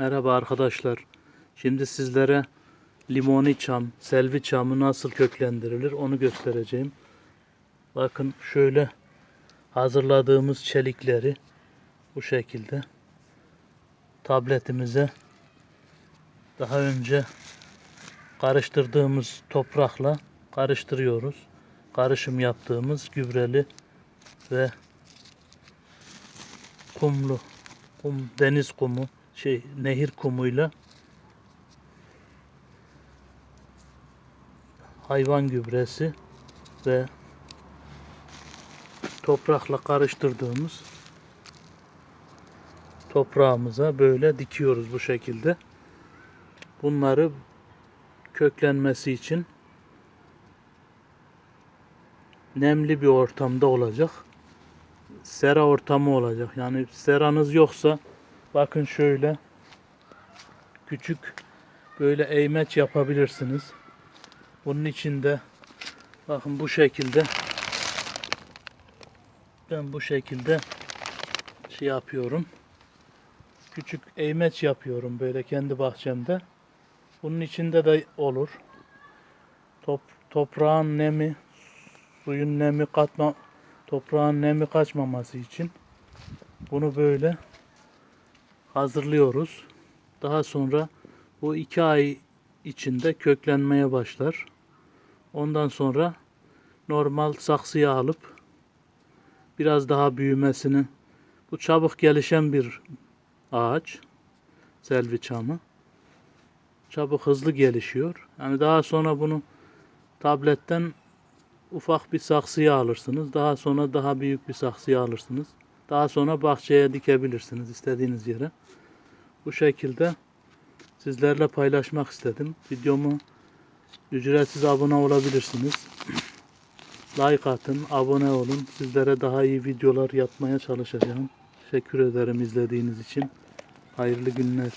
Merhaba arkadaşlar. Şimdi sizlere limoni çam, selvi çamı nasıl köklendirilir onu göstereceğim. Bakın şöyle hazırladığımız çelikleri bu şekilde tabletimize daha önce karıştırdığımız toprakla karıştırıyoruz. Karışım yaptığımız gübreli ve kumlu kum deniz kumu şey nehir kumuyla hayvan gübresi ve toprakla karıştırdığımız toprağımıza böyle dikiyoruz bu şekilde. Bunları köklenmesi için nemli bir ortamda olacak. Sera ortamı olacak. Yani seranız yoksa bakın şöyle küçük böyle eğmeç yapabilirsiniz. Bunun içinde bakın bu şekilde ben bu şekilde şey yapıyorum. Küçük eğmeç yapıyorum böyle kendi bahçemde. Bunun içinde de olur. Top, toprağın nemi, suyun nemi katma, toprağın nemi kaçmaması için bunu böyle hazırlıyoruz. Daha sonra bu iki ay içinde köklenmeye başlar. Ondan sonra normal saksıya alıp biraz daha büyümesini bu çabuk gelişen bir ağaç selvi çamı çabuk hızlı gelişiyor. Yani daha sonra bunu tabletten ufak bir saksıya alırsınız. Daha sonra daha büyük bir saksıya alırsınız. Daha sonra bahçeye dikebilirsiniz istediğiniz yere. Bu şekilde sizlerle paylaşmak istedim. Videomu ücretsiz abone olabilirsiniz. like atın, abone olun. Sizlere daha iyi videolar yapmaya çalışacağım. Teşekkür ederim izlediğiniz için. Hayırlı günler.